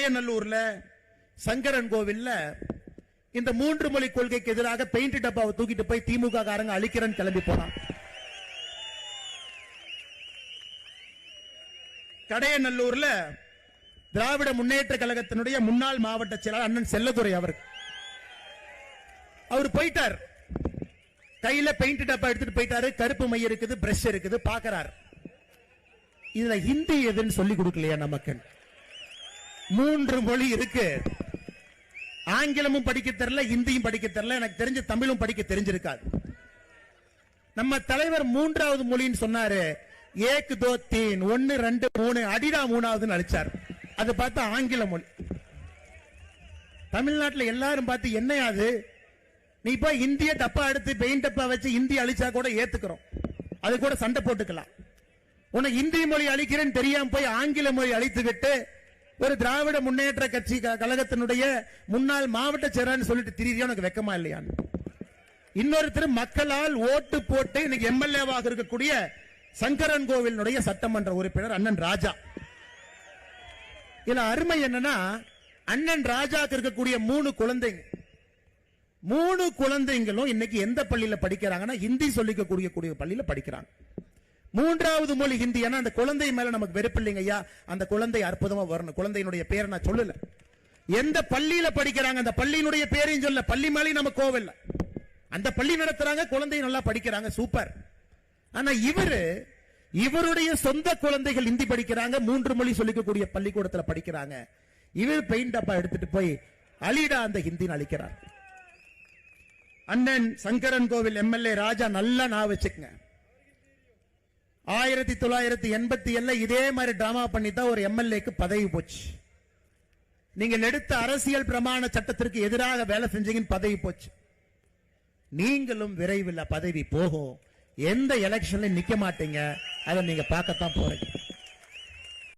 கடையநல்லூர்ல சங்கரன் கோவில்ல இந்த மூன்று மொழி கொள்கைக்கு எதிராக பெயிண்ட் டப்பாவை தூக்கிட்டு போய் திமுக காரங்க அழிக்கிறேன்னு கிளம்பி போனான் கடையநல்லூர்ல திராவிட முன்னேற்ற கழகத்தினுடைய முன்னாள் மாவட்ட செயலாளர் அண்ணன் செல்லதுரை அவர். அவர் போயிட்டார். கையில பெயிண்ட் டப்பா எடுத்துட்டு போயிட்டாரு. கருப்பு மை இருக்குது பிரஷ் இருக்குது பாக்குறாரு. இதுல ஹிந்தி எதுன்னு சொல்லி கொடுக்கலையா நமக்கு மூன்று மொழி இருக்கு. ஆங்கிலமும் படிக்க தெரியல ஹிந்தியும் படிக்க தெரியல. எனக்கு தெரிஞ்ச தமிழும் படிக்க தெரிஞ்சிருக்காது. நம்ம தலைவர் மூன்றாவது மொழின்னு சொன்னாரு. ஏக் தோ தீன். ஒன்னு ரெண்டு மூணு. அடிடா மூணாவதுன்னு அழிச்சார். அது பார்த்தா ஆங்கில மொழி. தமிழ்நாட்டில் எல்லாரும் பார்த்து என்னையாது நீ இப்ப இந்திய டப்பா எடுத்து பெயிண்ட் டப்பா வச்சு இந்தி அழிச்சா கூட ஏத்துக்கிறோம். அது கூட சண்டை போட்டுக்கலாம். உனக்கு இந்தி மொழி அழிக்கிறேன்னு தெரியாம போய் ஆங்கில மொழி அழித்து விட்டு ஒரு திராவிட முன்னேற்ற கட்சி க- கழகத்தினுடைய முன்னாள் மாவட்ட செயலாளர் சொல்லிட்டு திரியா உனக்கு வெக்கமா இல்லையான்னு. இன்னொருத்தர் மக்களால் ஓட்டு போட்டு இன்னைக்கு எம்எல்ஏவாக இருக்கக்கூடிய சங்கரன் கோவிலுடைய சட்டமன்ற உறுப்பினர் அண்ணன் ராஜா. இதுல அருமை என்னன்னா அண்ணன் ராஜாக்கு இருக்கக்கூடிய மூணு குழந்தைங்க. மூணு குழந்தைங்களும் இன்னைக்கு எந்த பள்ளியில படிக்கிறாங்கன்னா ஹிந்தி சொல்லிக்கக்கூடிய கூடிய பள்ளியில படிக்கிறாங்க. மூன்றாவது மொழி ஹிந்தி. ஏன்னா அந்த குழந்தை மேல நமக்கு வெறுப்பு இல்லைங்க ஐயா. அந்த குழந்தை அற்புதமா வரணும். குழந்தையினுடைய பேரை நான் சொல்லல. எந்த பள்ளியில படிக்கிறாங்க அந்த பள்ளியினுடைய பேரையும் சொல்ல பள்ளி மேலேயும் நம்ம கோவில் அந்த பள்ளி நடத்துறாங்க குழந்தையும் நல்லா படிக்கிறாங்க. சூப்பர். ஆனா இவரு இவருடைய சொந்த குழந்தைகள் ஹிந்தி படிக்கிறாங்க மூன்று மொழி சொல்லிக்கக்கூடிய பள்ளிக்கூடத்துல படிக்கிறாங்க. இவர் பெயிண்ட் டப்பா எடுத்துட்டு போய் அலிடா அந்த ஹிந்தின்னு அழிக்கிறார். அண்ணன் சங்கரன் கோவில் எம்எல்ஏ ராஜா நல்லா நான் வச்சுக்கங்க. ஆயிரத்தி தொள்ளாயிரத்தி எண்பத்தி ஏழுல இதே மாதிரி டிராமா பண்ணி தான் ஒரு எம்எல்ஏக்கு பதவி போச்சு. நீங்கள் எடுத்த அரசியல் பிரமாண சட்டத்திற்கு எதிராக வேலை செஞ்சீங்கன்னு பதவி போச்சு. நீங்களும் விரைவில் பதவி போகும். எந்த எலெக்ஷன்ல நிக்க மாட்டீங்க. அதை நீங்க பார்க்கத்தான் போறீங்க.